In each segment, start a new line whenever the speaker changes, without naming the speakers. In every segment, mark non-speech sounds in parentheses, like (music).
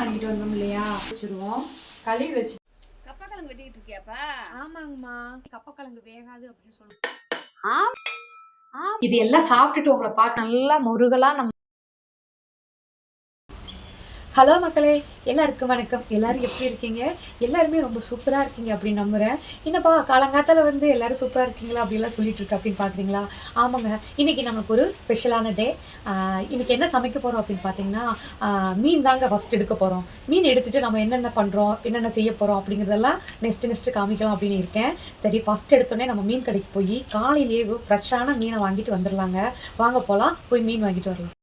வாங்கிட்டு வந்தோம் இல்லையா? வச்சிருவோம். கழுவி வச்சு
கப்பக்கிழங்கு வெட்டிக்கிட்டு இருக்கியாப்பா?
ஆமாங்கம்மா. கப்பக்கிழங்கு வேகாது அப்படின்னு சொல்லுவோம்
ஆ
இது எல்லாம் சாப்பிட்டுட்டு உங்களை பார்க்க நல்லா முருகலா நம்ம ஹலோ மக்களே எல்லாருக்கும் வணக்கம். எல்லாரும் எப்படி இருக்கீங்க? எல்லாருமே ரொம்ப சூப்பராக இருக்கீங்க அப்படின்னு நம்புகிறேன் என்னப்பா காலங்காத்தால வந்து எல்லாரும் சூப்பராக இருக்கீங்களா அப்படிலாம் சொல்லிட்டு இருக்கு அப்படின்னு பார்க்குறீங்களா ஆமாங்க. இன்னைக்கு நமக்கு ஒரு ஸ்பெஷலான டே இன்னைக்கு என்ன சமைக்க போகிறோம் அப்படின்னு பார்த்தீங்கன்னா மீன் தாங்க ஃபஸ்ட் எடுக்க போகிறோம் மீன் எடுத்துட்டு நம்ம என்னென்ன பண்ணுறோம் என்னென்ன செய்ய போகிறோம் அப்படிங்கிறதெல்லாம் நெக்ஸ்ட் நெக்ஸ்ட்டு காமிக்கலாம் அப்படின்னு இருக்கேன். சரி ஃபஸ்ட் எடுத்தோடனே நம்ம மீன் கடைக்கு போய் காலையிலேயே ஃப்ரெஷ்ஷான மீனை வாங்கிட்டு வந்துடலாங்க வாங்க போகலாம் போய் மீன் வாங்கிட்டு வரலாம்.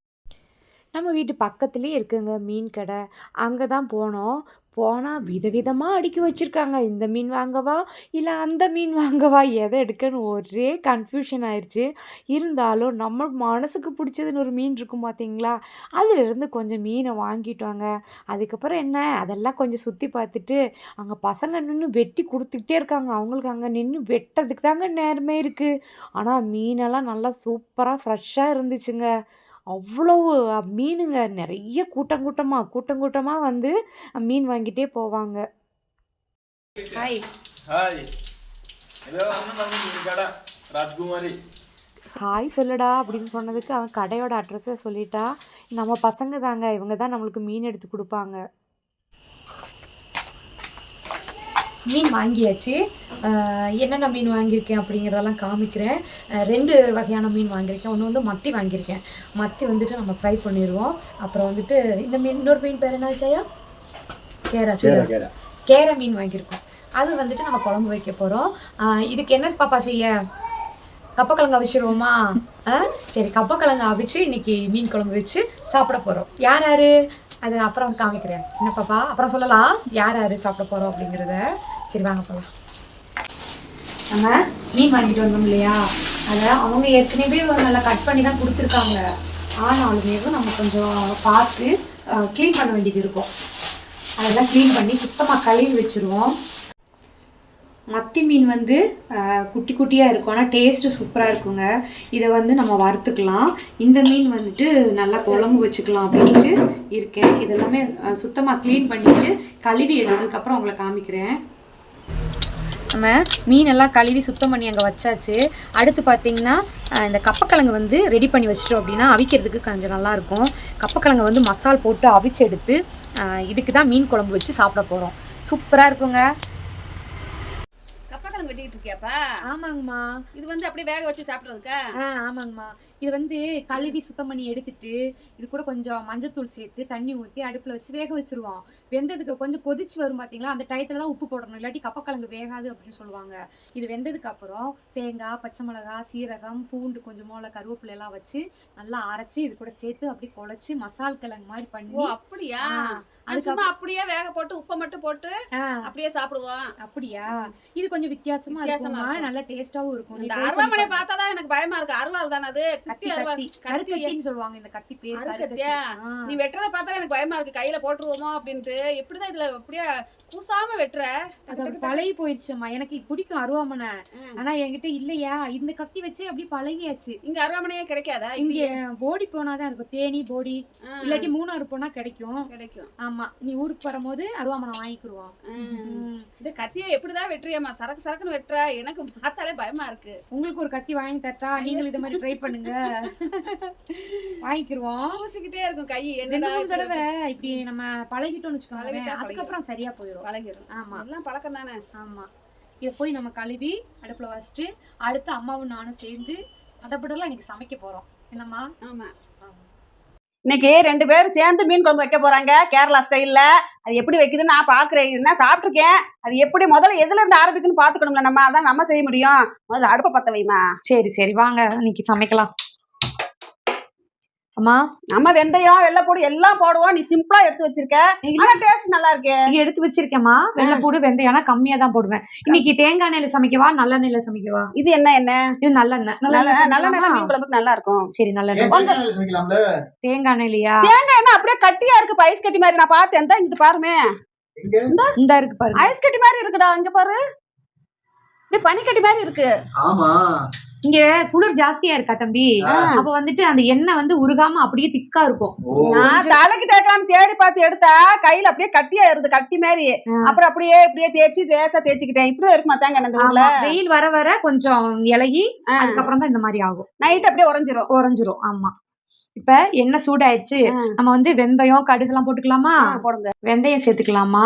நம்ம வீட்டு பக்கத்துலேயே இருக்குங்க மீன் கடை. அங்கே தான் போனோம். போனால் விதவிதமாக அடுக்கி வச்சுருக்காங்க. இந்த மீன் வாங்கவா? இல்லை அந்த மீன் வாங்கவா? எதை எடுக்கன்னு ஒரே கன்ஃபியூஷன் ஆயிடுச்சு இருந்தாலும் நம்ம மனசுக்கு பிடிச்சதுன்னு ஒரு மீன் இருக்கும் பார்த்தீங்களா அதிலிருந்து கொஞ்சம் மீனை வாங்கிட்டோங்க. அதுக்கப்புறம் என்ன? அதெல்லாம் கொஞ்சம் சுற்றி பார்த்துட்டு அங்கே பசங்க நின்று வெட்டி கொடுத்துக்கிட்டே இருக்காங்க. அவங்களுக்கு அங்கே நின்று வெட்டுறதுக்கு தாங்க நேரமே இருக்குது ஆனால் மீனெல்லாம் நல்லா சூப்பராக ஃப்ரெஷ்ஷாக இருந்துச்சுங்க. அவ்வளவு மீனுங்க. நிறைய கூட்டம் கூட்டமாக கூட்டம் கூட்டமாக வந்து மீன் வாங்கிட்டே போவாங்க. Hi
hi Rajkumari.
ஹாய் சொல்லுடா அப்படின்னு சொன்னதுக்கு அவன் கடையோட அட்ரஸை சொல்லிட்டா. நம்ம பசங்க தாங்க இவங்க தான் நம்மளுக்கு மீன் எடுத்து கொடுப்பாங்க. மீன் வாங்கியாச்சு. என்னென்ன மீன் வாங்கியிருக்கேன் அப்படிங்கிறதெல்லாம் காமிக்கிறேன். ரெண்டு வகையான மீன் வாங்கியிருக்கேன். ஒன்று வந்து மத்தி வாங்கியிருக்கேன். மத்தி வந்துட்டு நம்ம ஃப்ரை பண்ணிடுவோம் அப்புறம் வந்துட்டு இந்த மீன் இன்னொரு மீன் பேர் என்ன ஆச்சாயா? கேரா கேரா கேரை. மீன் வாங்கியிருக்கோம். அது வந்துட்டு நம்ம குழம்பு வைக்க போகிறோம் இதுக்கு என்ன பாப்பா செய்ய? கப்பக்கிழங்கு அவிச்சிருவோமா? சரி கப்பக்கிழங்கு அவிச்சு இன்னைக்கு மீன் குழம்பு வச்சு சாப்பிட போகிறோம் யார் யார்? அது அப்புறம் காமிக்கிறேன். என்ன பாப்பா? அப்புறம் சொல்லலாம். யார் யார் சாப்பிட போகிறோம் அப்படிங்கிறத. சரி வாங்க போகலாம் நம்ம மீன் வாங்கிட்டு வந்தோம் இல்லையா? அதை அவங்க ஏற்கனவே நல்லா கட் பண்ணி தான் கொடுத்துருக்காங்க. ஆனாலுமே நம்ம கொஞ்சம் பார்த்து க்ளீன் பண்ண வேண்டியது இருக்கும். அதெல்லாம் க்ளீன் பண்ணி சுத்தமாக கழுவி வச்சுருவோம். மத்தி மீன் வந்து குட்டி குட்டியாக இருக்கும். ஆனால் டேஸ்ட்டு சூப்பராக இருக்குங்க. இதை வந்து நம்ம வறுத்துக்கலாம். இந்த மீன் வந்துட்டு நல்லா குழம்பு வச்சுக்கலாம் அப்படின்ட்டு இருக்கேன். இதெல்லாமே சுத்தமாக க்ளீன் பண்ணிவிட்டு கழுவி எடுத்ததுக்கப்புறம் உங்களை காமிக்கிறேன். நம்ம மீன் எல்லாம் கழுவி சுத்தம் பண்ணி அங்கே வச்சாச்சு. அடுத்து பார்த்தீங்கன்னா இந்த கப்பக்கிழங்கு வந்து ரெடி பண்ணி வச்சிட்டோம் அப்படின்னா அவிக்கிறதுக்கு கொஞ்சம் நல்லாயிருக்கும் கப்பக்கிழங்கு வந்து மசால் போட்டு அவிச்சு எடுத்து இதுக்கு தான் மீன் குழம்பு வச்சு சாப்பிட போகிறோம் சூப்பராக இருக்குங்க.
கப்பக்கிழங்கு வெட்டிக்கிட்டு இருக்கியாப்பா?
ஆமாங்கம்மா.
இது வந்து அப்படியே வேக வச்சு சாப்பிட்றதுக்கா?
ஆ ஆமாங்கம்மா. இது வந்து கழுவி சுத்தம் பண்ணி எடுத்துட்டு இது கூட கொஞ்சம் மஞ்சத்தூள் சேர்த்து தண்ணி ஊற்றி அடுப்பில் வச்சு வேக வச்சிருவோம். வெந்ததுக்கு கொஞ்சம் கொதிச்சு வரும் பார்த்தீங்களா அந்த டயத்தில் தான் உப்பு போடணும். இல்லாட்டி கப்பக்கிழங்கு வேகாது அப்படின்னு சொல்லுவாங்க. இது வெந்ததுக்கு அப்புறம் தேங்காய் பச்சை மிளகாய் சீரகம் பூண்டு கொஞ்சம் மோளை கருவேப்பிலை எல்லாம் வச்சு நல்லா அரைச்சி இது கூட சேர்த்து அப்படி குழச்சி மசால் கிழங்கு மாதிரி பண்ணி
அப்படியா?
ஆ,
அது சும்மா அப்படியே வேக போட்டு உப்பை மட்டும் போட்டு அப்படியே சாப்பிடுவோம்
அப்படியா? இது கொஞ்சம் வித்தியாசமா
இருக்கும்.
நல்லா டேஸ்டாவும் இருக்கும்.
இந்த
பாரு.
பார்த்தா தான் எனக்கு பயமா இருக்கு. அருவாள் தானே அது?
கத்தி கத்தி.
கத்தி.
கருக்கத்தின்னு சொல்லுவாங்க இந்த கத்தி பேர்.
நீ வெட்டுறத பார்த்தா எனக்கு பயமா இருக்கு. கையில போட்டுருவோமோ அப்படின்ட்டு. எப்படிதான் இதுல அப்படியே கூசாம வெட்டுற?
அது பழகி போயிருச்சும்மா. எனக்கு பிடிக்கும் அருவாமனை. ஆனா என்கிட்ட இல்லையா? இந்த கத்தி வச்சு அப்படியே பழகியாச்சு.
இங்க அருவாமனையே கிடைக்காதா?
இங்க போடி போனாதான் இருக்கும். தேனி போடி. இல்லாட்டி மூணாறு போனா கிடைக்கும்.
கிடைக்கும்.
ஆமா. நீ ஊருக்கு வரும்போது அருவாமனை வாங்கிக்கிருவோம்.
ம்.
ம்.
இந்த கத்தியை எப்படிதான் வெட்டுறியம்மா? சரக்கு சரக்குன்னு வெட்டுற. எனக்கு பார்த்தாலே பயமா இருக்கு.
உங்களுக்கு ஒரு கத்தி வாங்கி தரட்டா? நீங்களும் இது மாதிரி ட்ரை பண்ணுங்க. (laughs) வாங்கிக்கிருவோம்.
பூசிக்கிட்டே இருக்கும் கை.
மூணு தடவை இப்படி நம்ம பழகிட்டோம்னு வச்சுக்கோங்க அதுக்கப்புறம் சரியா போயிடும்
பழகிரும்.
ஆமா.
எல்லாம் பழக்கம் தானே?
ஆமா. இதை போய் நம்ம கழுவி அடுப்புல வச்சுட்டு அடுத்து அம்மாவும் நானும் சேர்ந்து அதப்படலாம் இன்னைக்கு சமைக்க போறோம். என்னம்மா?
ஆமா.
ஆமா.
இன்னைக்கு ரெண்டு பேரும் சேர்ந்து மீன் குழம்பு வைக்க போறாங்க. கேரளா ஸ்டைல்ல. அது எப்படி வைக்குதுன்னு நான் பாக்குறேன். இது நான் சாப்பிட்டுருக்கேன். அது எப்படி முதல்ல எதுல இருந்து ஆரம்பிக்குன்னு பாத்துக்கணும்ல நம்ம. அதான் நம்ம செய்ய முடியும். முதல்ல அடுப்பை பத்த வைமா?
சரி சரி. வாங்க இன்னைக்கு சமைக்கலாம். அம்மா
நம்ம வெந்தயம் வெள்ளைப்பூடு எல்லாம் போடுவோம். நீ சிம்பிளா எடுத்து வச்சிருக்க. ஆனா டேஸ்ட் நல்லா இருக்கு.
நீ எடுத்து வச்சிருக்கேம்மா. வெள்ளைப்பூடு வெந்தயம்னா கம்மியா தான் போடுவேன். இன்னைக்கு தேங்காய் எண்ணெயில சமைக்கவா நல்ல எண்ணெயில சமைக்கவா?
இது என்ன என்ன
இது
நல்ல
எண்ணெய்
நல்ல குழம்புக்கு நல்லா இருக்கும்.
சரி நல்ல
எண்ணெய்
தேங்காய் எண்ணெயிலயா?
தேங்காய் எண்ணெய் அப்படியே கட்டியா இருக்கு. பைஸ் கட்டி மாதிரி நான் பார்த்தேன். தான் இங்கிட்டு பாருமே.
இந்த. இருக்கு பாரு
ஐஸ் கட்டி மாதிரி இருக்குடா. இங்க பாரு. இப்படி பனிக்கட்டி மாதிரி இருக்கு.
ஆமா.
இங்க குளிர் ஜாஸ்தியா இருக்கா தம்பி? அப்ப வந்துட்டு அந்த எண்ணெய் வந்து உருகாம அப்படியே திக்கா இருக்கும்.
நான் தலைக்கு தேய்க்கலாம்னு தேடி பார்த்து எடுத்தா கையில அப்படியே கட்டியா இருது கட்டி மாதிரி. அப்புறம் அப்படியே இப்படியே தேய்ச்சி தேசா தேய்ச்சிக்கிட்டேன். இப்படிதான் இருக்குமா தாங்க இந்த ஊர்ல?
வெயில் வர வர கொஞ்சம் இலகி. அதுக்கப்புறம் தான் இந்த மாதிரி ஆகும்.
நைட் அப்படியே உறைஞ்சிரும்.
உறைஞ்சிரும் ஆமா. இப்ப எண்ணெய் சூடாயிடுச்சு. நம்ம வந்து வெந்தயம் கடுகு எல்லாம் போட்டுக்கலாமா
போடுங்க.
வெந்தயம் சேர்த்துக்கலாமா?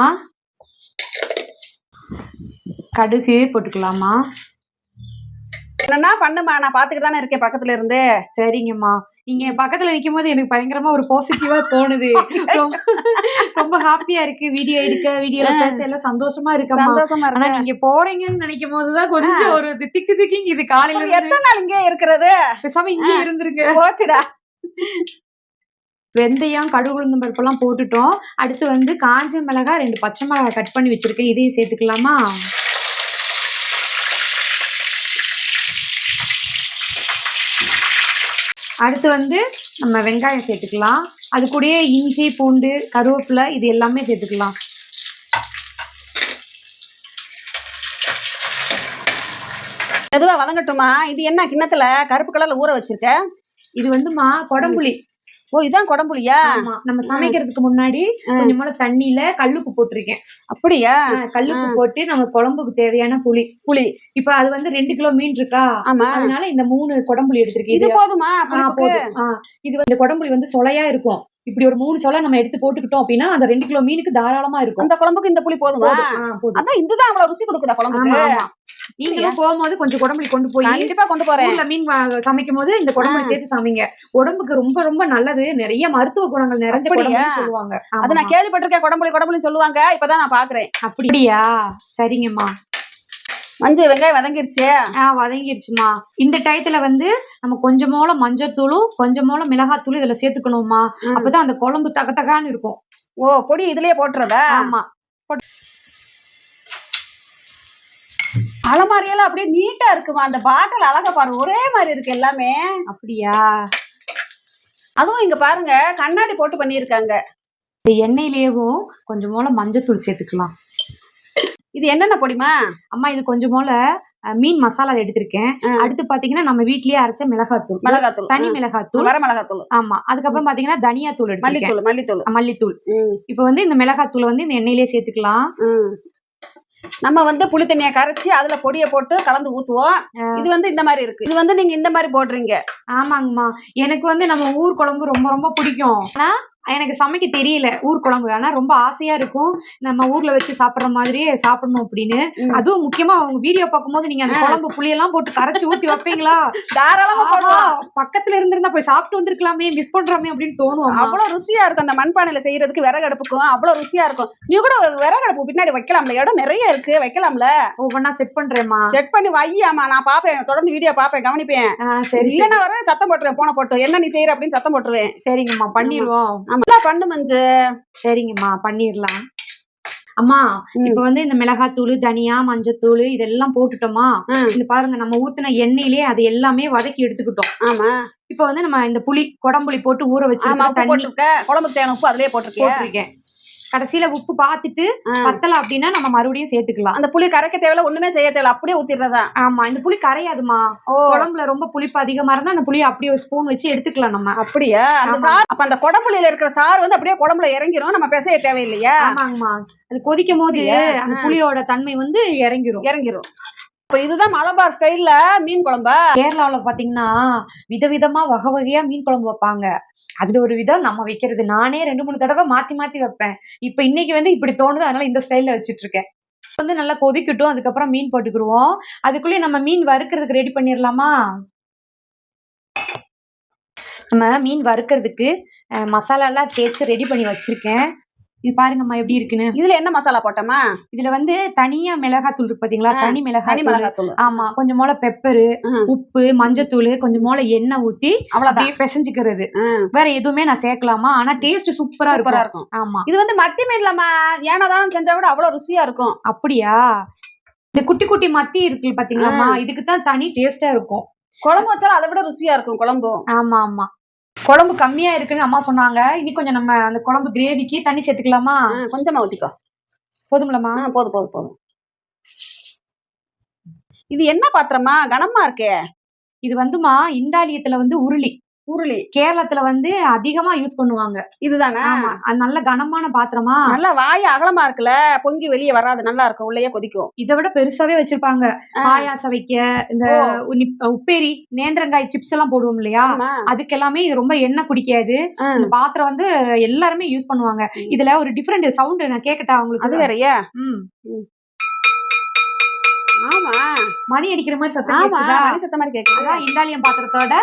கடுகு போட்டுக்கலாமா?
என்னன்னா பண்ணுமா நான் பாத்துக்கிட்டு தானே இருக்கேன் பக்கத்துல இருந்து.
சரிங்கம்மா. நீங்க என் பக்கத்துல நிக்கும் போது எனக்கு பயங்கரமா ஒரு பாசிட்டிவா தோணுது. ரொம்ப ஹாப்பியா இருக்கு. வீடியோ எடுக்க வீடியோ பேச எல்லாம் சந்தோஷமா இருக்கம்மா.
சந்தோஷமா
ஆனா
இருக்கு
நீங்க போறீங்கன்னு நினைக்கும் போதுதான் கொஞ்சம் ஒரு திக்கு திக்கிங்க இது காலையில
எத்தனை நாள் இங்கே இருக்கிறது?
பேசாம இங்கே இருந்துருங்க.
போச்சுடா.
வெந்தயம் கடுகு உளுந்தம் பருப்பெல்லாம் போட்டுட்டோம். அடுத்து வந்து காஞ்ச மிளகாய் ரெண்டு பச்சை மிளகாய் கட் பண்ணி வச்சிருக்கேன். இதையும் சேர்த்துக்கலாமா? அடுத்து வந்து நம்ம வெங்காயம் சேர்த்துக்கலாம். அது கூடயே இஞ்சி பூண்டு கருவேப்பிலை இது எல்லாமே சேர்த்துக்கலாம்.
மெதுவா வதங்கட்டுமா? இது என்ன கிண்ணத்துல? கருப்பு கலர்ல ஊற வச்சிருக்க?
இது வந்துமா கொடம்புளி.
ஓ இதான் குடம்புலியா?
நம்ம சமைக்கிறதுக்கு முன்னாடி கொஞ்சம் தண்ணியில கல்லுப்பு போட்டிருக்கேன்.
அப்படியா?
கல்லுப்பு போட்டு நம்ம குழம்புக்கு தேவையான புளி.
புளி.
இப்ப அது வந்து ரெண்டு கிலோ மீன் இருக்கா?
ஆமா.
அதனால இந்த மூணு குடம்புளி எடுத்திருக்கேன்.
இது போதுமா?
போதும். இது வந்து குடம்புளி வந்து சொலையா இருக்கும். இப்படி ஒரு மூணு சொலை நம்ம எடுத்து போட்டுக்கிட்டோம் அப்படின்னா அந்த ரெண்டு கிலோ மீனுக்கு தாராளமா இருக்கும்.
அந்த குழம்புக்கு இந்த புளி போதுமா? அதான் இதுதான் அவ்வளவு ருசி கொடுக்குதா குழம்புக்கு?
நீங்களும் போகும்போது கொஞ்சம் குடம்புளி கொண்டு போய்
கண்டிப்பா கொண்டு போறேன்.
மீன் சமைக்கும் போது இந்த குடம்புளி சேர்த்து சமைங்க. உடம்புக்கு ரொம்ப ரொம்ப நல்லது. நிறைய மருத்துவ குணங்கள் நிறைஞ்ச சொல்லுவாங்க.
அது. நான் கேள்விப்பட்டிருக்கேன். குடம்புளி குடம்புலின்னு சொல்லுவாங்க. இப்பதான் நான் பாக்குறேன்.
அப்படியா? சரிங்கம்மா.
மஞ்சள் வெங்காயம் வதங்கிருச்சு?
ஆ வதங்கிருச்சுமா. இந்த டயத்துல வந்து நம்ம கொஞ்சமோல மஞ்சத்தூளும் கொஞ்சமோல மிளகாத்தூளும் இதுல சேர்த்துக்கணுமா. அப்பதான் அந்த குழம்பு தக தகான்னு இருக்கும்.
ஓ பொடி இதுலயே போட்டுறதா?
ஆமா.
அலமாரியெல்லாம் அப்படியே நீட்டா இருக்குமா? அந்த பாட்டில் அழகா பாரு. ஒரே மாதிரி இருக்கு எல்லாமே.
அப்படியா?
அதுவும் இங்க பாருங்க கண்ணாடி போட்டு பண்ணியிருக்காங்க.
இந்த எண்ணெயிலேயும் கொஞ்சமோல மஞ்சத்தூள் சேர்த்துக்கலாம்.
இது என்னென்ன பொடிமா
அம்மா இது கொஞ்சமோல அஹ், மீன் மசாலா எடுத்திருக்கேன். அடுத்து பாத்தீங்கன்னா நம்ம வீட்லயே அரைச்ச மிளகாத்தூள்.
மிளகாத்தூள்.
தனி மிளகாத்தூள்.
வர மிளகாத்தூள்.
ஆமா. அதுக்கப்புறம் பாத்தீங்கன்னா தனியாத்தூள்
மல்லித்தூள் மல்லித்தூள்.
மல்லித்தூள். இப்போ வந்து இந்த மிளகாத்தூளை வந்து இந்த எண்ணெயிலேயே சேர்த்துக்கலாம்.
நம்ம வந்து புளி தண்ணியை கரைச்சி அதுல பொடியை போட்டு கலந்து ஊத்துவோம். இது வந்து இந்த மாதிரி இருக்கு. இது வந்து நீங்க இந்த மாதிரி போடுறீங்க.
ஆமாங்கம்மா. எனக்கு வந்து நம்ம ஊர் குழம்பு ரொம்ப ரொம்ப பிடிக்கும். ஆனா எனக்கு சமைக்க தெரியல. ஊர் குழம்பு. ஆனா ரொம்ப ஆசையா இருக்கும். நம்ம ஊர்ல வச்சு சாப்பிடுற மாதிரியே சாப்பிடணும் அப்படின்னு. அதுவும் முக்கியமா அவங்க வீடியோ பார்க்கும்போது நீங்க அந்த குழம்பு புளியெல்லாம் போட்டு கரைச்சு ஊத்தி வைப்பீங்களா?
தாராளமா
ஆஹா,
போடுவோம்
பக்கத்துல இருந்திருந்தா போய் சாப்பிட்டு வந்திருக்கலாமே மிஸ் பண்றோமே அப்படின்னு தோணும்.
அவ்வளவு ருசியா இருக்கும் அந்த மண்பானையில செய்யறதுக்கு விறகு அடுப்புக்கும் அவ்வளவு ருசியா இருக்கும். நீ கூட விறகு அடுப்பு பின்னாடி வைக்கலாம்ல. இடம் நிறைய இருக்கு. வைக்கலாம்ல.
ஒவ்வொன்னா செட் பண்றேம்மா.
செட் பண்ணி வையாமா நான் பாப்பேன் தொடர்ந்து வீடியோ பாப்பேன் கவனிப்பேன்.
சரி.
இல்லைன்னா வர சத்தம் போட்டுருவேன். போன போட்டு. என்ன நீ செய்யற அப்படின்னு சத்தம் போட்டுருவேன்.
சரிங்கம்மா. பண்ணிடுவோம்.
ஆமா. பண்ணு மஞ்சு.
சரிங்கம்மா பண்ணிடலாம் அம்மா. இப்ப வந்து இந்த மிளகாத்தூள் தனியா மஞ்சத்தூள் இதெல்லாம் போட்டுட்டோமா. இந்த பாருங்க நம்ம ஊத்துன எண்ணெயிலே அது எல்லாமே வதக்கி எடுத்துக்கிட்டோம்.
ஆமா.
இப்ப வந்து நம்ம இந்த புளி குடம்புளி போட்டு ஊற
உப்பு
தண்ணி
குழம்புக்கு தேவையான உப்பு அதுலயே போட்டிருக்கேன்.
கடைசியில உப்பு பார்த்துட்டு
ஆ.
பத்தல அப்படின்னா நம்ம மறுபடியும் சேர்த்துக்கலாம்.
அந்த புளி கரைக்க தேவையில்ல ஒண்ணுமே செய்ய தேவையில்ல அப்படியே ஊத்திடுறதா?
ஆமா இந்த புளி கரையாதுமா.
ஓ.
குழம்புல ரொம்ப புளிப்பு அதிகமா இருந்தா அந்த புளியை அப்படியே ஒரு ஸ்பூன் வச்சு எடுத்துக்கலாம் நம்ம.
அப்படியா? அந்த. சார் அப்ப அந்த குடம்புளியில இருக்கிற சாறு வந்து அப்படியே குழம்புல இறங்கிரும் நம்ம பிசைய தேவையில்லையா.
ஆமாங்கம்மா. அது கொதிக்கும் போது? அந்த. புளியோட தன்மை வந்து இறங்கிரும்.
இறங்கிரும். இப்போ இதுதான் மலபார் ஸ்டைல்ல மீன் குழம்பு.
கேரளாவில் பாத்தீங்கன்னா விதவிதமா வகை வகையா மீன் குழம்பு வைப்பாங்க. அதுல ஒரு விதம் நம்ம வைக்கிறது. நானே ரெண்டு மூணு தடவை மாத்தி மாத்தி வைப்பேன். இப்ப இன்னைக்கு வந்து இப்படி தோணுது. அதனால இந்த ஸ்டைல்ல வச்சிட்டு இருக்கேன். வந்து நல்லா கொதிக்கட்டும். அதுக்கப்புறம் மீன் போட்டுக்கிடுவோம் அதுக்குள்ளேயே நம்ம மீன் வறுக்கிறதுக்கு ரெடி பண்ணிடலாமா? நம்ம மீன் வறுக்கிறதுக்கு மசாலாலாம் தேய்ச்சி ரெடி பண்ணி வச்சுருக்கேன். இது பாருங்கம்மா எப்படி இருக்குன்னு.
இதுல என்ன மசாலா போட்டோமா
இதுல வந்து தனியா மிளகாத்தூள் இருக்கு பாத்தீங்களா? தனி
தனி
மிளகாய்
மிளகாத்தூள்.
ஆமா கொஞ்சம் போல பெப்பரு. உப்பு மஞ்சத்தூள் கொஞ்சம் போல எண்ணெய் ஊத்தி
அவ்வளவுதான்.
அப்படியே பிசைஞ்சுக்கிறது. வேற எதுவுமே நான் சேர்க்கலாமா? ஆனா டேஸ்ட் சூப்பரா இருக்கும். ஆமா.
இது வந்து மத்தி மீன்லமா ஏனதானம் செஞ்சா கூட அவ்வளவு ருசியா இருக்கும்.
அப்படியா? இந்த குட்டி குட்டி மத்தி இருக்கு பாத்தீங்களாமா இதுக்கு தான் தனி டேஸ்டா இருக்கும்.
குழம்பு வச்சாலும் அதை விட ருசியா இருக்கும் குழம்பு.
ஆமா ஆமா. குழம்பு கம்மியா இருக்குன்னு அம்மா சொன்னாங்க. இனி கொஞ்சம் நம்ம அந்த குழம்பு கிரேவிக்கு தண்ணி சேர்த்துக்கலாமா?
கொஞ்சமா ஊத்திக்கோ.
போதும்லமா
ஆ, போதும் போதும் போதும். இது என்ன பாத்திரமா? கனமா இருக்கே.
இது வந்துமா இந்தாலியத்துல வந்து உருளி.
உருளி
கேரளத்துல வந்து அதிகமா யூஸ் பண்ணுவாங்க.
இதுதானே?
ஆமா. அது நல்ல கனமான பாத்திரமா?
நல்லா வாய் அகலமா இருக்குல்ல? பொங்கி வெளியே வராது. நல்லா இருக்கும். உள்ளேயே கொதிக்கும்.
இதை விட பெருசாவே வச்சிருப்பாங்க.
ஆ.
பாயாசம் வைக்க இந்த உப்பேரி நேந்திரங்காய் சிப்ஸ் எல்லாம் போடுவோம் இல்லையா. அதுக்கு எல்லாமே இது ரொம்ப எண்ணெய் குடிக்காது. இந்த பாத்திரம் வந்து எல்லாருமே யூஸ் பண்ணுவாங்க. இதுல ஒரு டிஃபரெண்ட் சவுண்ட் நான் கேக்கட்டா
அது
உங்களுக்கு
வேறயா. ஆமா.
மணி அடிக்கிற மாதிரி சத்தம்
ஆமா.
கேக்குதா
மணி சத்த மாதிரி கேக்குது.
அதான் இண்டாலியம் பாத்திரத்தோட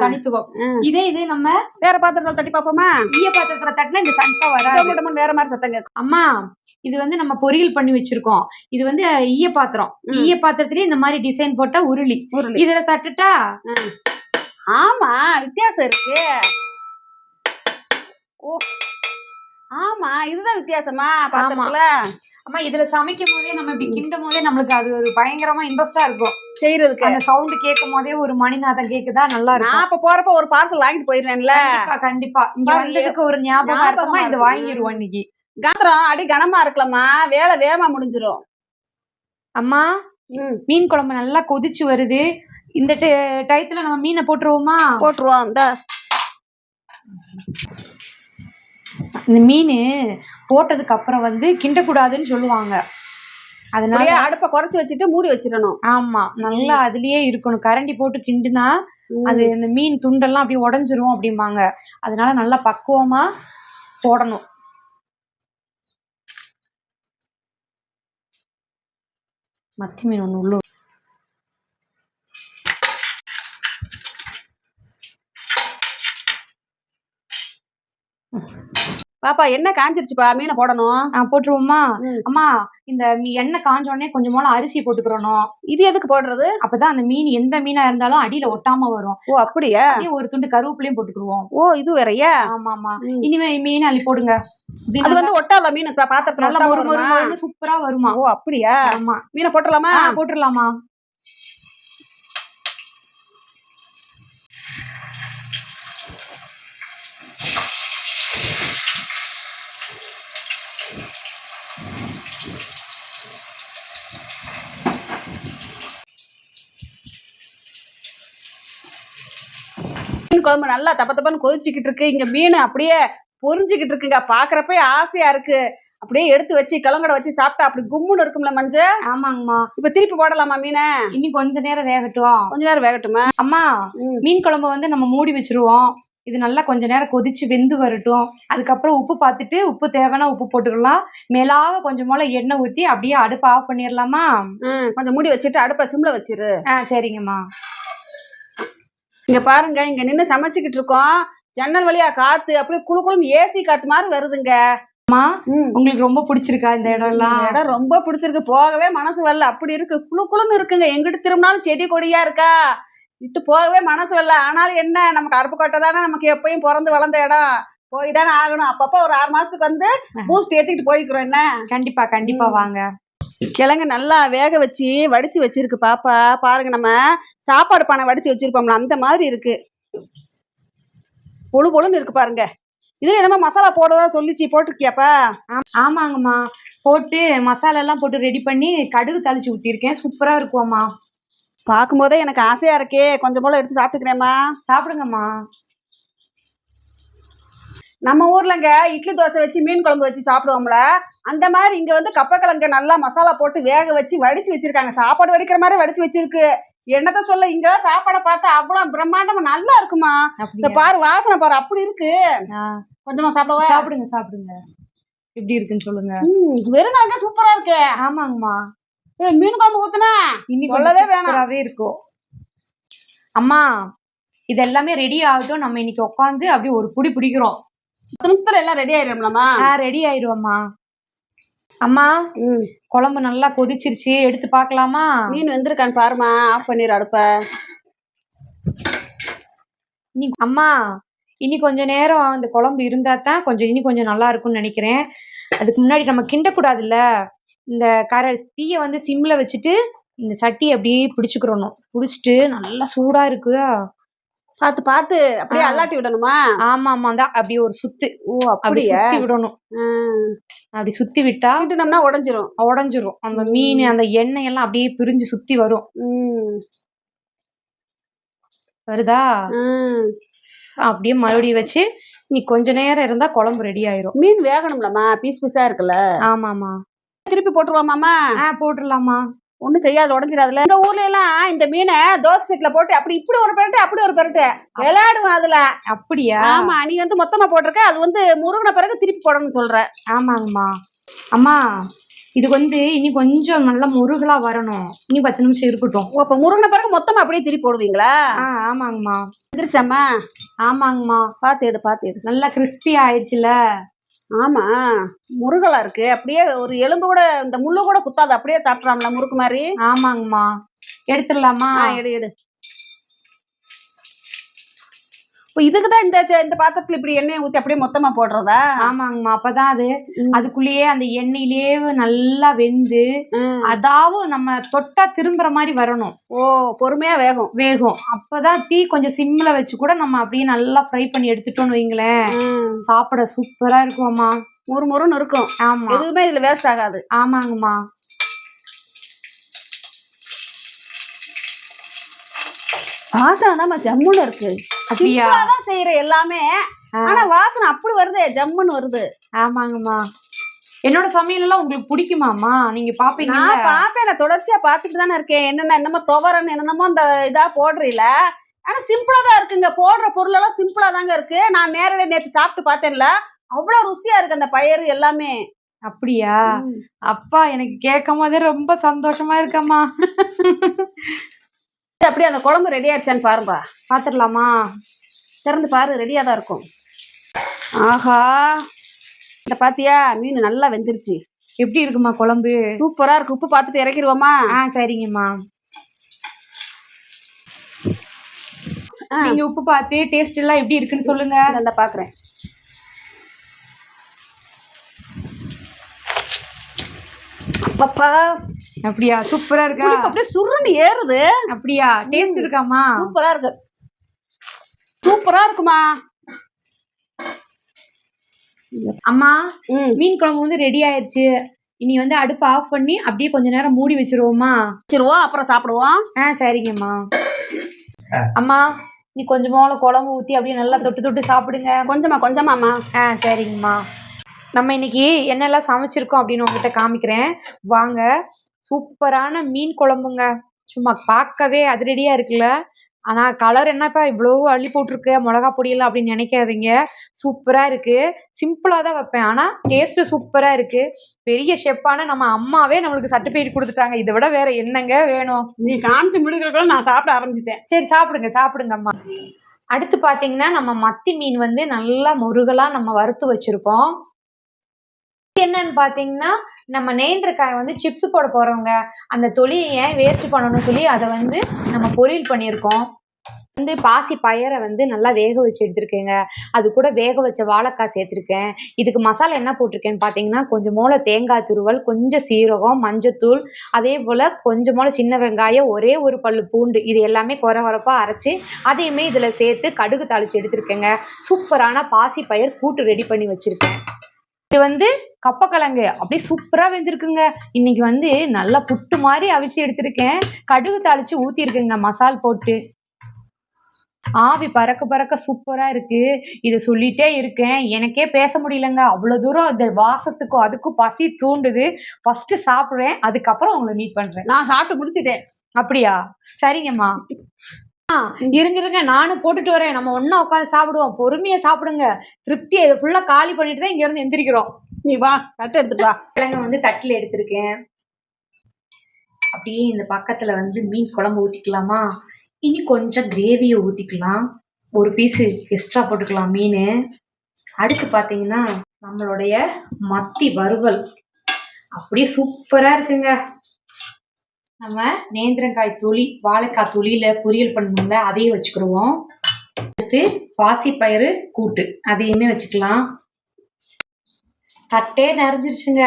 தனித்துவம். இதே இது நம்ம
வேற பாத்திரத்துல தட்டி பாப்போமா
ஈய பாத்திரத்துல தட்டினா இந்த சத்தம் வராது.
வேற மாதிரி சத்தம் கேட்கும்
அம்மா இது வந்து நம்ம பொரியல் பண்ணி வச்சிருக்கோம். இது வந்து ஈய பாத்திரம். ஈய பாத்திரத்திலேயே இந்த மாதிரி டிசைன் போட்டா உருளி.
உருளி.
இதுல தட்டுட்டா?
ஆமா வித்தியாசம் இருக்கு. ஓ. ஆமா இதுதான் வித்தியாசமா பாத்திரத்துல?
அம்மா இதுல சமைக்கும் போதே நம்ம இப்படி கிண்டும் போதே நம்மளுக்கு அது ஒரு பயங்கரமா இன்ட்ரெஸ்டா இருக்கும்.
செய்யறதுக்கு
அந்த சவுண்ட் கேட்கும் போதே ஒரு மணிநாதம் கேக்குதா நல்லா இருக்கும்.
நான் இப்ப போறப்ப ஒரு பார்சல் வாங்கிட்டு போயிருவேன்ல
கண்டிப்பா கண்டிப்பா. இங்க வந்ததுக்கு ஒரு ஞாபகம் இருக்கமா
இருக்கு.
வாங்கிடுவோம் இன்னைக்கு.
காத்திரம் அடி கனமா இருக்கலாமா வேலை வேகமா முடிஞ்சிரும்.
அம்மா மீன் குழம்பு நல்லா கொதிச்சு வருது. இந்த டயத்துல நம்ம மீனை போட்டுருவோமா?
போட்டுருவோம் இந்த
மீன் போட்டதுக்கு அப்புறம் வந்து கிண்டக்கூடாதுன்னு சொல்லுவாங்க. அதனால
அடுப்பை குறைச்சு வச்சுட்டு மூடி வச்சிடணும்.
ஆமா நல்லா அதுலயே இருக்கணும். கரண்டி போட்டு கிண்டுனா அது இந்த மீன் துண்டெல்லாம் அப்படியே உடஞ்சிரும் அப்படிம்பாங்க. அதனால நல்லா பக்குவமா போடணும். மத்தி மீன் ஒண்ணு உள்ள
பாப்பா என்ன காஞ்சிருச்சுப்பா மீனை போடணும்.
போட்டுருவோமா. அம்மா இந்த எண்ணெய் காஞ்ச உடனே கொஞ்சம் போல அரிசி போட்டுக்கிறணும்.
இது எதுக்கு போடுறது?
அப்பதான் அந்த மீன் எந்த மீனா இருந்தாலும் அடியில ஒட்டாம வரும்.
ஓ அப்படியா?
ஒரு துண்டு கருவேப்பிலையும் போட்டுக்குருவோம்
ஓ இது வேறயா?
ஆமா ஆமா. இனிமே மீன் அள்ளி போடுங்க.
அது வந்து ஒட்டாத மீன்? பாத்திரத்துல
சூப்பரா வருமா?
ஓ அப்படியா?
ஆமா.
மீனை போட்டுடலாமா?
போட்டுடலாமா
மீன் குழம்பு நல்லா தப்ப தப்பன்னு கொதிச்சுக்கிட்டு இருக்கு. இங்க மீன் அப்படியே பொரிஞ்சுக்கிட்டு இருக்குங்க. பாக்குறப்ப ஆசையா இருக்கு. அப்படியே எடுத்து வச்சு கிளங்கட வச்சு சாப்பிட்டா அப்படி கும்முன்னு இருக்கும்ல மஞ்ச
ஆமாங்கம்மா.
இப்ப திருப்பி போடலாமா மீனை?
இனி கொஞ்ச நேரம் வேகட்டும்.
கொஞ்ச நேரம் வேகட்டுமா?
அம்மா. மீன் குழம்பு வந்து நம்ம மூடி வச்சிருவோம். இது நல்லா கொஞ்ச நேரம் கொதிச்சு வெந்து வரட்டும். அதுக்கப்புறம் உப்பு பார்த்துட்டு உப்பு தேவைன்னா உப்பு போட்டுக்கலாம். மேலாக கொஞ்சம் போல எண்ணெய் ஊத்தி அப்படியே அடுப்பு ஆஃப் பண்ணிடலாமா?
கொஞ்சம் மூடி வச்சுட்டு அடுப்பை சிம்ல வச்சிரு.
ஆ சரிங்கம்மா.
இங்க பாருங்க இங்க நின்னு சமைச்சுக்கிட்டு இருக்கோம். ஜன்னல் வழியா காத்து அப்படியே குளு குளுன்னு ஏசி காத்து மாதிரி வருதுங்க.
அம்மா. உங்களுக்கு ரொம்ப பிடிச்சிருக்கா இந்த இடம் எல்லாம்?
இடம் ரொம்ப பிடிச்சிருக்கு. போகவே மனசு வரல. அப்படி இருக்கு. குளு குளுன்னு இருக்குங்க. எங்கிட்டு திரும்பினாலும் செடி கொடியா இருக்கா? இட்டு போகவே மனசு வரல. ஆனாலும் என்ன? நமக்கு அருப்புக்கோட்டை தானே நமக்கு எப்பயும் பிறந்து வளர்ந்த இடம். போய் தானே ஆகணும். அப்பப்போ ஒரு ஆறு மாசத்துக்கு வந்து பூஸ்ட் ஏத்திக்கிட்டு போய்க்கிறோம். என்ன?
கண்டிப்பா கண்டிப்பா. வாங்க.
கிழங்கு நல்லா வேக வச்சு வடிச்சு வச்சிருக்கு பாப்பா. பாருங்க நம்ம சாப்பாடு பானை வடிச்சு வச்சிருப்போம்ல அந்த மாதிரி இருக்கு. பொழு பொழுன்னு இருக்கு பாருங்க. இதுல என்னமோ மசாலா போடுறதா சொல்லிச்சு போட்டிருக்கியாப்பா?
ஆம்- ஆமாங்கம்மா. போட்டு மசாலா எல்லாம் போட்டு ரெடி பண்ணி கடுகு தாளிச்சு ஊத்திருக்கேன் சூப்பரா இருக்கும்மா.
பார்க்கும்போதே எனக்கு ஆசையா இருக்கே. கொஞ்சம் போல எடுத்து சாப்பிட்டுக்கிறேம்மா.
சாப்பிடுங்கம்மா.
நம்ம ஊர்லங்க இட்லி தோசை வச்சு மீன் குழம்பு வச்சு சாப்பிடுவோம்ல அந்த மாதிரி இங்க வந்து கப்பக்கிழங்க நல்லா மசாலா போட்டு வேக வச்சு வடிச்சு வச்சிருக்காங்க. சாப்பாடு வடிக்கிற மாதிரி வடிச்சு வச்சிருக்கு. என்னத்த சொல்ல இங்க சாப்பாடை பார்த்தா அவ்வளவு பிரம்மாண்டமா நல்லா இருக்குமா? இந்த? பாரு வாசனை பாரு அப்படி இருக்கு. கொஞ்சமா சாப்பிடவா?
சாப்பிடுங்க சாப்பிடுங்க. எப்படி இருக்குன்னு சொல்லுங்க.
வெறும் நாங்க சூப்பரா இருக்கே.
ஆமாங்கம்மா.
மீன் குழம்பு ஊத்துனா?
இன்னைக்கு
சொல்லவே வேணாம்.
வேணாவே இருக்கும். அம்மா இது எல்லாமே ரெடி ஆகட்டும். நம்ம இன்னைக்கு உட்காந்து அப்படியே ஒரு புடி பிடிக்கிறோம்.
நிமிஷத்துல எல்லாம் ரெடி ஆயிடும்லமா
ஆ ரெடி ஆயிருவோம்மா. அம்மா குழம்பு நல்லா கொதிச்சிருச்சு. எடுத்து பார்க்கலாமா?
மீன் வெந்திருக்கான்னு பாருமா ஆஃப் பண்ணிடு அடுப்ப.
இனி அம்மா இனி கொஞ்ச நேரம் அந்த குழம்பு இருந்தா தான் கொஞ்சம் இனி கொஞ்சம் நல்லா இருக்கும்னு நினைக்கிறேன். அதுக்கு முன்னாடி நம்ம கிண்டக்கூடாதுல்ல? இந்த கர தீயை வந்து சிம்ல வச்சுட்டு இந்த சட்டி அப்படியே பிடிச்சுக்கிறணும். பிடிச்சிட்டு நல்லா சூடா இருக்கு
பார்த்து பார்த்து அப்படியே. அல்லாட்டி விடணுமா?
ஆமா ஆமா தான் அப்படியே ஒரு சுத்து.
ஓ
அப்படி
அப்படியா
விடணும். அப்படி சுத்தி விட்டா
கிட்டுனோம்னா உடஞ்சிரும்.
உடஞ்சிரும். அந்த. மீன் அந்த எண்ணெய் எல்லாம் அப்படியே பிரிஞ்சு சுத்தி வரும். வருதா. அப்படியே மறுபடியும் வச்சு நீ கொஞ்ச நேரம் இருந்தா குழம்பு ரெடி ஆயிரும்.
மீன் வேகணும்லம்மா பீஸ் பீஸா இருக்குல்ல.
ஆமாமா
திருப்பி போட்டுருவாமாம்மா?
ஆ போட்டுடலாமா
ஒண்ணும் செய்யாது உடஞ்சிடாதுல எங்க ஊர்ல எல்லாம் இந்த மீனை தோசை செட்ல போட்டு அப்படி இப்படி ஒரு பெரட்டு அப்படி ஒரு பெரட்டு. விளையாடுவோம் அதுல.
அப்படியா?
ஆமா நீ வந்து மொத்தமா போட்டிருக்க அது வந்து முருகன பிறகு திருப்பி போடணும்னு சொல்ற.
ஆமாங்கம்மா. அம்மா இது வந்து இனி கொஞ்சம் நல்லா முருகலா வரணும். இனி பத்து நிமிஷம் இருக்கட்டும்.
அப்ப முருகன பிறகு மொத்தமா அப்படியே திருப்பி போடுவீங்களா?
ஆமாங்கம்மா.
எந்திரிச்சாம்மா.
ஆமாங்கம்மா.
பாத்து எடு பாத்து எடு.
நல்லா கிறிஸ்பி ஆயிடுச்சுல.
ஆமா. முருகலா இருக்கு. அப்படியே ஒரு எலும்பு கூட இந்த முள்ளு கூட குத்தாது. அப்படியே சாப்பிடலாம்ல முறுக்கு மாதிரி.
ஆமாங்கம்மா. எடுத்துடலாமா?
எடு எடு. இப்போ இதுக்கு தான் இந்த இந்த பாத்திரத்துல இப்படி எண்ணெயை ஊத்தி அப்படியே மொத்தமா போடுறதா?
ஆமாங்கம்மா. அப்பதான் அது. அதுக்குள்ளேயே அந்த எண்ணெயிலேயே நல்லா வெந்து
ம்.
அதாவது நம்ம தொட்டா திரும்புற மாதிரி வரணும்.
ஓ பொறுமையா வேகும்.
வேகும். அப்பதான் தீ கொஞ்சம் சிம்ல வச்சு கூட நம்ம அப்படியே நல்லா ஃப்ரை பண்ணி எடுத்துட்டோம்னு வைங்களேன். சாப்பிட சூப்பரா இருக்கும் அம்மா
முறு முறுன்னு இருக்கும்.
ஆமா.
எதுவுமே இதுல வேஸ்ட் ஆகாது.
ஆமாங்கம்மா.
வாசனை தான் ஜம்முன்னு இருக்கு.
அப்படியா?
தான் செய்யற எல்லாமே. ஆனா வாசனை அப்படி வருது ஜம்முன்னு வருது.
ஆமாங்கம்மா. என்னோட சமையல் எல்லாம் உங்களுக்கு பிடிக்குமாம்மா? நீங்க பாப்பீங்களா
நான் பாப்பேன் நான் தொடர்ச்சியா பாத்துட்டு தானே இருக்கேன். என்னென்ன என்னமோ துவரன் என்னென்னமோ அந்த இதா போடுறீல ஆனா சிம்பிளா தான் இருக்குங்க. போடுற பொருள் எல்லாம் சிம்பிளா தாங்க இருக்கு. நான் நேரடியா நேத்து சாப்பிட்டு பார்த்தேன்ல. அவ்வளவு ருசியா இருக்கு அந்த பயிறு எல்லாமே.
அப்படியா? அப்பா எனக்கு கேட்கும் போதே ரொம்ப சந்தோஷமா இருக்கம்மா.
அப்படியே அந்த குழம்பு ரெடி ஆயிடுச்சான்னு பாருப்பா.
பாத்துடலாமா
திறந்து பாரு ரெடியா தான் இருக்கும். ஆஹா. இந்த பாத்தியா? மீன் நல்லா வெந்துருச்சு.
எப்படி இருக்குமா குழம்பு?
சூப்பரா இருக்கு. உப்பு பார்த்துட்டு இறக்கிடுவோமா?
ஆ சரிங்கம்மா. நீங்க உப்பு பார்த்து டேஸ்ட் எல்லாம் எப்படி இருக்குன்னு சொல்லுங்க.
இந்த பாக்குறேன். அப்பப்பா
அப்படியா? சூப்பரா இருக்கா?
அப்படியே சுருன்னு ஏறுது.
அப்படியா? டேஸ்ட் இருக்காமா
சூப்பரா இருக்கு. சூப்பரா இருக்குமா?
அம்மா மீன் குழம்பு வந்து ரெடி ஆயிடுச்சு இனி வந்து அடுப்பு ஆஃப் பண்ணி அப்படியே கொஞ்ச நேரம் மூடி வச்சிருவோமா
வச்சிருவோம் அப்புறம் சாப்பிடுவோம்.
ஆ சரிங்கம்மா. அம்மா நீ கொஞ்சமால குழம்பு ஊத்தி அப்படியே நல்லா தொட்டு தொட்டு சாப்பிடுங்க.
கொஞ்சமா கொஞ்சமாம்மா
ஆ சரிங்கம்மா. நம்ம இன்னைக்கு என்னெல்லாம் சமைச்சிருக்கோம் அப்படின்னு உங்ககிட்ட காமிக்கிறேன். வாங்க சூப்பரான மீன் குழம்புங்க. சும்மா பார்க்கவே அதிரடியா இருக்குல்ல. ஆனா கலர் என்னப்பா இவ்வளோ அள்ளி போட்டிருக்க மிளகா பொடியெல்லாம் அப்படின்னு நினைக்காதீங்க. சூப்பரா இருக்கு. சிம்பிளா தான் வைப்பேன். ஆனா டேஸ்ட் சூப்பரா இருக்கு. பெரிய ஷெஃப்பான நம்ம அம்மாவே நம்மளுக்கு சர்டிஃபிகேட் கொடுத்துட்டாங்க. இதை விட வேற என்னங்க வேணும்?
நீ காமிச்சு முடிக்கிறதுக்குள்ள நான் சாப்பிட ஆரம்பிச்சிட்டேன்.
சரி சாப்பிடுங்க சாப்பிடுங்க அம்மா. அடுத்து பாத்தீங்கன்னா நம்ம மத்தி மீன் வந்து நல்லா முருகலா நம்ம வறுத்து வச்சிருக்கோம். என்னன்னு பாத்தீங்கன்னா நம்ம நேந்திரக்காய் வந்து சிப்ஸ் போட போறவங்க அந்த தொலியை ஏன் வேஸ்ட் பண்ணணும்னு சொல்லி அதை வந்து நம்ம பொரியல் பண்ணியிருக்கோம். வந்து பாசி பயரை வந்து நல்லா வேக வச்சு எடுத்திருக்கேங்க. அது கூட வேக வச்ச வாழைக்காய் சேர்த்துருக்கேன். இதுக்கு மசாலா என்ன போட்டிருக்கேன்னு பார்த்தீங்கன்னா கொஞ்சம் மூளை தேங்காய் துருவல் கொஞ்சம் சீரகம் மஞ்சத்தூள் அதே போல் கொஞ்சம் மூளை சின்ன வெங்காயம் ஒரே ஒரு பல்லு பூண்டு இது எல்லாமே குறை குறைப்பாக அரைச்சி அதையுமே இதில் சேர்த்து கடுகு தாளித்து எடுத்திருக்கேங்க. சூப்பரான பாசி பயிர் கூட்டு ரெடி பண்ணி வச்சுருக்கேன். இது வந்து கப்பக்கிழங்கு. அப்படியே சூப்பராக வெந்திருக்குங்க. இன்னைக்கு வந்து நல்லா புட்டு மாதிரி அவிச்சு எடுத்திருக்கேன். கடுகு தாளித்து ஊற்றிருக்குங்க மசால் போட்டு. ஆவி பறக்க பறக்க சூப்பரா இருக்கு. இதை சொல்லிட்டே இருக்கேன். எனக்கே பேச முடியலங்க. அவ்வளவு தூரம் அந்த வாசத்துக்கும் அதுக்கும் பசி தூண்டுது. ஃபர்ஸ்ட் சாப்பிடுறேன். அதுக்கப்புறம் உங்களை மீட் பண்றேன்.
நான் சாப்பிட்டு முடிச்சிட்டேன்.
அப்படியா? சரிங்கம்மா. இருங்க இருங்க. நானும் போட்டுட்டு வரேன். நம்ம ஒண்ணா உட்காந்து சாப்பிடுவோம். பொறுமையா சாப்பிடுங்க. திருப்தியை இதை ஃபுல்லா காலி பண்ணிட்டு தான் இங்க இருந்து எந்திரிக்கிறோம்.
நீ வா தட்டு எடுத்துட்டு வா.
கிழங்கு வந்து தட்டில் எடுத்திருக்கேன். அப்படியே இந்த பக்கத்துல வந்து மீன் குழம்பு ஊத்திக்கலாமா? இனி கொஞ்சம் கிரேவியை ஊத்திக்கலாம். ஒரு பீஸு எக்ஸ்ட்ரா போட்டுக்கலாம் மீன். அடுத்து பார்த்தீங்கன்னா நம்மளுடைய மத்தி வறுவல். அப்படியே சூப்பரா இருக்குங்க. நம்ம நேந்திரங்காய் துளி வாழைக்காய் துளியில பொரியல் பண்ணணும்ல அதையும் வச்சுக்கிடுவோம் அடுத்து பாசிப்பயிறு கூட்டு அதையுமே வச்சுக்கலாம். தட்டே நிறைஞ்சிருச்சுங்க.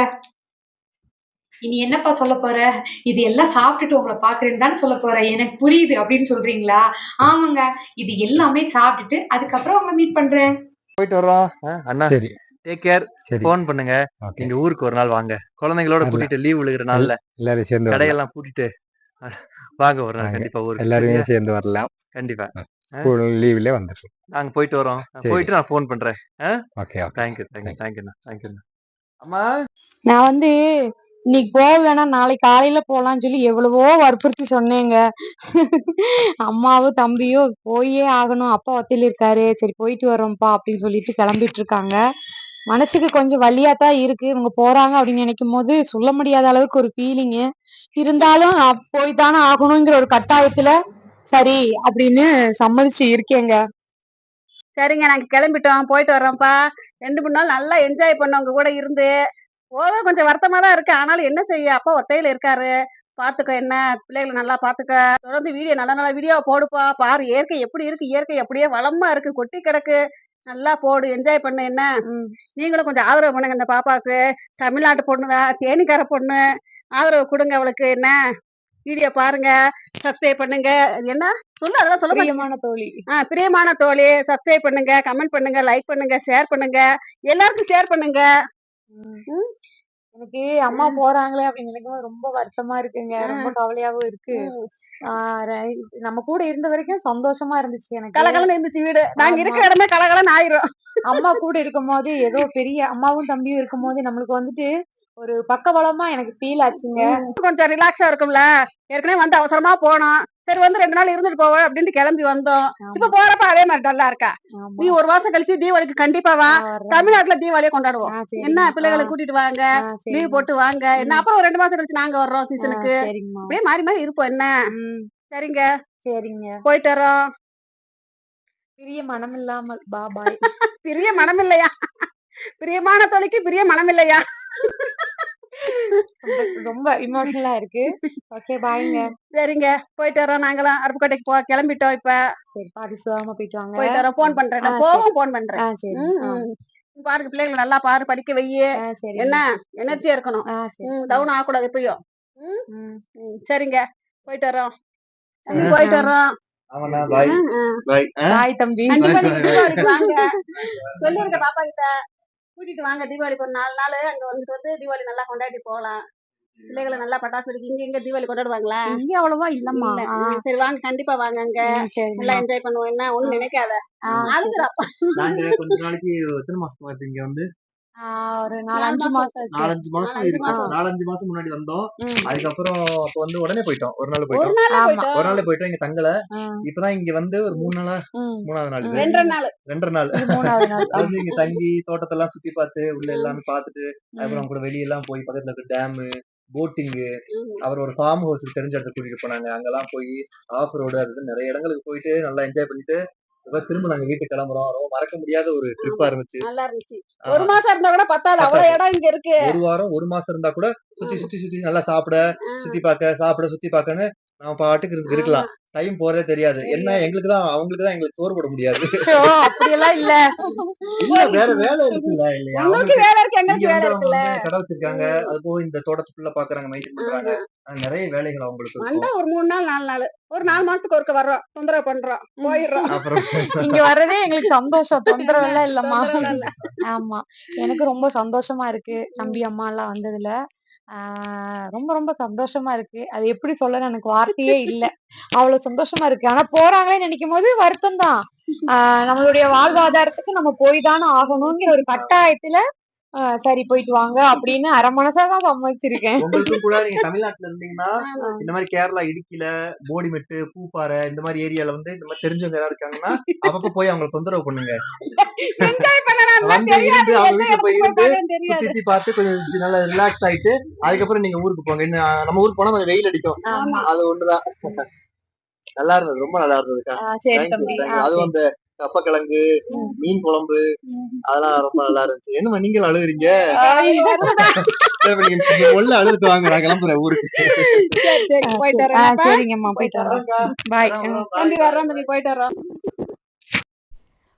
இனி என்னப்பா சொல்ல போற? இது எல்லாம் சாப்பிட்டுட்டு உங்களை பாக்குறேன்னு தானே சொல்ல போற? எனக்கு புரியுது அப்படின்னு சொல்றீங்களா? ஆமாங்க இது எல்லாமே சாப்பிட்டுட்டு அதுக்கப்புறம் உங்களை மீட் பண்றேன்.
போயிட்டு வர்றோம். அண்ணா.
சரி.
டேக் கேர் ஃபோன் பண்ணுங்க. எங்க ஊருக்கு ஒரு நாள் வாங்க. குழந்தைங்களோட. கூட்டிட்டு லீவ் விழுகிற நாள்ல
எல்லாரும் சேர்ந்து
கடையெல்லாம் பூட்டிட்டு வாங்க ஒரு நாள். கண்டிப்பா ஊருக்கு
எல்லாருமே? சேர்ந்து வரலாம்.
கண்டிப்பா.
லீவ்ல வந்துடும்
நாங்க போயிட்டு வரோம். போயிட்டு நான் ஃபோன் பண்றேன்.
ஓகே ஓகே
தேங்க்யூ தேங்க்யூ தேங்க்யூண்ணா தேங்க்யூண்ணா அம்மா?
நான் வந்து இன்னைக்கு போக வேணாம். நாளைக்கு காலையில போலாம்னு சொல்லி எவ்வளவோ வற்புறுத்தி சொன்னேங்க. அம்மாவும் தம்பியும் போயே ஆகணும். அப்பா ஒத்தையில இருக்காரு. சரி போயிட்டு வரோம்ப்பா அப்படின்னு சொல்லிட்டு கிளம்பிட்டு இருக்காங்க. மனசுக்கு கொஞ்சம் வழியா தான் இருக்கு. இவங்க போறாங்க அப்படின்னு நினைக்கும் போது சொல்ல முடியாத அளவுக்கு ஒரு ஃபீலிங்கு இருந்தாலும் போய் தானே ஆகணுங்கிற ஒரு கட்டாயத்துல சரி அப்படின்னு சம்மதிச்சு இருக்கேங்க.
சரிங்க நாங்க கிளம்பிட்டோம். போயிட்டு வர்றோம்ப்பா ரெண்டு மூணு நாள் நல்லா என்ஜாய் பண்ணோம் உங்க கூட இருந்து. போக கொஞ்சம் வருத்தமா தான் இருக்கு. ஆனாலும் என்ன செய்ய? அப்பா ஒத்தையில இருக்காரு. பாத்துக்க என்ன? பிள்ளைகளை நல்லா பாத்துக்க. தொடர்ந்து வீடியோ நல்ல நல்ல வீடியோ போடுப்பா. பாரு இயற்கை எப்படி இருக்கு? இயற்கை அப்படியே வளமா இருக்கு. கொட்டி கிடக்கு. நல்லா போடு என்ஜாய் பண்ணு என்ன. நீங்களும் கொஞ்சம் ஆதரவு பண்ணுங்க இந்த பாப்பாவுக்கு. தமிழ்நாட்டு பொண்ணுதான் தேனிக்கார பொண்ணு. ஆதரவு கொடுங்க அவளுக்கு என்ன? வீடியோ பாருங்க சப்ஸ்கிரைப் பண்ணுங்க. என்ன? சொல்லு அதெல்லாம் சொல்ல
பிரியமான தோழி.
ஆ பிரியமான தோழி சப்ஸ்கிரைப் பண்ணுங்க கமெண்ட் பண்ணுங்க லைக் பண்ணுங்க ஷேர் பண்ணுங்க. எல்லாருக்கும் ஷேர் பண்ணுங்க.
எனக்கு அம்மா போறாங்களே அப்படின்னு நினைக்கும் போது ரொம்ப வருத்தமா இருக்குங்க. ரொம்ப கவலையாவும் இருக்கு. ஆஹ் நம்ம கூட இருந்த வரைக்கும் சந்தோஷமா இருந்துச்சு எனக்கு.
கலகலன்னு இருந்துச்சு வீடு. நாங்க. இருக்கிற இடமே கலகலன்னு ஆயிரும்.
அம்மா கூட இருக்கும்போது ஏதோ பெரிய அம்மாவும் தம்பியும் இருக்கும்போது நம்மளுக்கு வந்துட்டு ஒரு பக்கபலமா எனக்கு ஃபீல் ஆச்சுங்க.
கொஞ்சம் ரிலாக்ஸா இருக்கும்ல? ஏற்கனவே வந்து அவசரமா போனோம். சரி வந்து ரெண்டு நாள் இருந்துட்டு போவோம் அப்படின்ட்டு கிளம்பி வந்தோம். இப்ப போறப்ப அதே மாதிரி டல்லா இருக்கா. நீ ஒரு மாசம் கழிச்சு தீபாவளிக்கு கண்டிப்பா வா. தமிழ்நாட்டுல தீபாவளியை கொண்டாடுவோம். என்ன பிள்ளைகளை கூட்டிட்டு வாங்க. லீவ் போட்டு வாங்க. என்ன அப்புறம் ஒரு ரெண்டு மாசம் கழிச்சு நாங்க வர்றோம் சீசனுக்கு அப்படியே மாறி மாறி இருப்போம். என்ன? சரிங்க.
சரிங்க.
போயிட்டு வரோம்
பெரிய மனம் இல்லாமல் பாபாய்
பிரிய மனம் இல்லையா (laughs) பிரியமான தொலைக்கு பிரிய மனம் இல்லையா
ரொம்ப இமோஷனலா இருக்கு. ஓகே பாய்ங்க
சரிங்க. போயிட்டு வரோம் நாங்களாம் அருப்புக்கோட்டைக்கு போ கிளம்பிட்டோம் இப்ப.
சரி பாதுகாம போயிட்டு வாங்க.
போயிட்டு வரோம் போன் பண்றேன். நான் போவும் போன் பண்றேன்.
சரி.
பாருங்க பிள்ளைங்களை நல்லா பாரு படிக்க வையே என்ன? எனர்ஜியா இருக்கணும். டவுன் ஆகக்கூடாது எப்பயும். சரிங்க. போயிட்டு வரோம். போயிட்டு. வரோம்
பாய்
தம்பி. (laughs)
சொல்லிருங்க பாப்பா கிட்ட. கூட்டிட்டு வாங்க தீபாவளிக்கு ஒரு நாலு நாள் அங்க வந்துட்டு வந்து தீபாவளி நல்லா கொண்டாடி போகலாம். பிள்ளைகளை நல்லா பட்டாசு வெடிக்க இங்க இங்க தீபாவளி கொண்டாடுவாங்களா?
இங்க அவ்வளவா இல்லம்மா.
சரி வாங்க கண்டிப்பா வாங்க அங்க. நல்லா. என்ஜாய் பண்ணுவோம். என்ன ஒண்ணும் நினைக்காத.
ஆ, சரி.
அழுகுறாப்பா
நாங்க கொஞ்ச நாளைக்கு எத்தனை மாசம் இங்க வந்து?
ஒரு
மாசம்
நாலஞ்சு மாசம் இருக்கு. நாலஞ்சு மாசம் முன்னாடி வந்தோம். அதுக்கப்புறம் அப்ப வந்து உடனே போயிட்டோம். ஒரு நாள்
ஒரு
போயிட்டோம்
நாள். போயிட்டோம்.
ஒரு நாள் போயிட்டோம். இங்க தங்கல. இப்பதான் இங்க வந்து ஒரு மூணு நாளா. மூணாவது நாள்.
ரெண்டரை நாள்.
வந்து இங்க தங்கி தோட்டத்தெல்லாம் சுத்தி பார்த்து உள்ள எல்லாமே பார்த்துட்டு அப்புறம் கூட வெளியெல்லாம் போய் பக்கத்துல இருக்க டேமு போட்டிங்கு அப்புறம் ஒரு ஃபார்ம் ஹவுஸ் தெரிஞ்ச இடத்துக்கு கூட்டிட்டு போனாங்க. அங்கெல்லாம் போய் ஆஃப் ரோடு அது நிறைய இடங்களுக்கு போயிட்டு நல்லா என்ஜாய் பண்ணிட்டு இப்ப திரும்ப நாங்க வீட்டுக்கு கிளம்புறோம். ரொம்ப மறக்க முடியாத ஒரு ட்ரிப்பா இருந்துச்சு.
நல்லா இருந்துச்சு. ஒரு மாசம் இருந்தா கூட பத்தாது. அவ்வளவு. இடம் இங்க இருக்கு.
ஒரு வாரம் ஒரு மாசம் இருந்தா கூட சுத்தி சுத்தி சுத்தி நல்லா சாப்பிட சுத்தி பார்க்க சாப்பிட சுத்தி பார்க்கன்னு நம்ம பாட்டுக்கு இருக்கலாம். டைம் போறதே தெரியாது. என்ன எங்களுக்கு தான் அவங்களுக்கு தான் எங்களுக்கு சோறு போட முடியாது.
ஷோ, அப்படியெல்லாம் இல்ல.
இல்ல வேற வேலை இருக்குல்ல இல்லையா?
வேலை இருக்கு எங்களுக்கு வேலை இருக்குல்ல.
கடை வச்சிருக்காங்க. அது போக இந்த தோட்டத்துக்குள்ள பாக்குறாங்க மெயின்டைன் பண்றாங்க நிறைய வேலைகள் அவங்களுக்கு
வந்தா ஒரு மூணு நாள் நாலு நாள். ஒரு நாலு மாசத்துக்கு ஒருக்க வர்றோம். தொந்தரவு பண்றோம். போயிடுறோம்.
இங்க வர்றதே எங்களுக்கு சந்தோஷம். தொந்தரவு எல்லாம் இல்லம்மா. ஆமா. எனக்கு ரொம்ப சந்தோஷமா இருக்கு. தம்பி அம்மா எல்லாம் வந்ததுல. ஆஹ் ரொம்ப ரொம்ப சந்தோஷமா இருக்கு. அது எப்படி சொல்ல எனக்கு வார்த்தையே இல்ல. அவ்வளவு சந்தோஷமா இருக்கு. ஆனா போறாங்களேன்னு நினைக்கும் போது வருத்தம் தான் ஆஹ் நம்மளுடைய வாழ்வாதாரத்துக்கு நம்ம போய் ஆகணும்ங்கிற ஆகணுங்கிற ஒரு கட்டாயத்துல சரி போயிட்டு வாங்க அப்படின்னு அரை மனசாதான் சம்மதிச்சிருக்கேன்.
உங்களுக்கும் கூட நீங்க தமிழ்நாட்டுல இருந்தீங்கன்னா இந்த மாதிரி கேரளா இடுக்கில போடிமெட்டு பூப்பாறை இந்த மாதிரி ஏரியால வந்து இந்த மாதிரி தெரிஞ்சவங்க யாராவது இருக்காங்கன்னா அப்பப்ப போய் அவங்களை தொந்தரவு பண்ணுங்க. வந்து இருந்து அவங்க வீட்டுல போய் இருந்து சுத்தி பார்த்து கொஞ்சம் நல்லா ரிலாக்ஸ் ஆயிட்டு அதுக்கப்புறம் நீங்க ஊருக்கு போங்க. இன்னும் நம்ம ஊருக்கு போனா கொஞ்சம் வெயில் அடிக்கும். அது ஒண்ணுதான். நல்லா இருந்தது ரொம்ப நல்லா இருந்ததுக்கா. அதுவும் அந்த கப்பக்கிழங்கு. மீன் குழம்பு. அதெல்லாம் ரொம்ப நல்லா இருந்துச்சு. என்னமா நீங்களும் அழுகுறீங்க? உள்ள அழுதுட்டு வாங்க நான் கிளம்புறேன் ஊருக்கு.
சரி சரி போயிட்டு
சரிங்கம்மா வரோம் பாய்.
தம்பி வர்றோம் தம்பி போயிட்டு வரோம்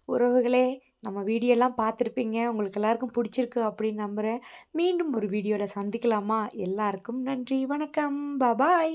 உறவுகளே நம்ம வீடியோலாம் பார்த்துருப்பீங்க. உங்களுக்கு எல்லாருக்கும் பிடிச்சிருக்கு அப்படின்னு நம்புகிறேன் மீண்டும் ஒரு வீடியோவில் சந்திக்கலாமா? எல்லாருக்கும் நன்றி வணக்கம். பபாய்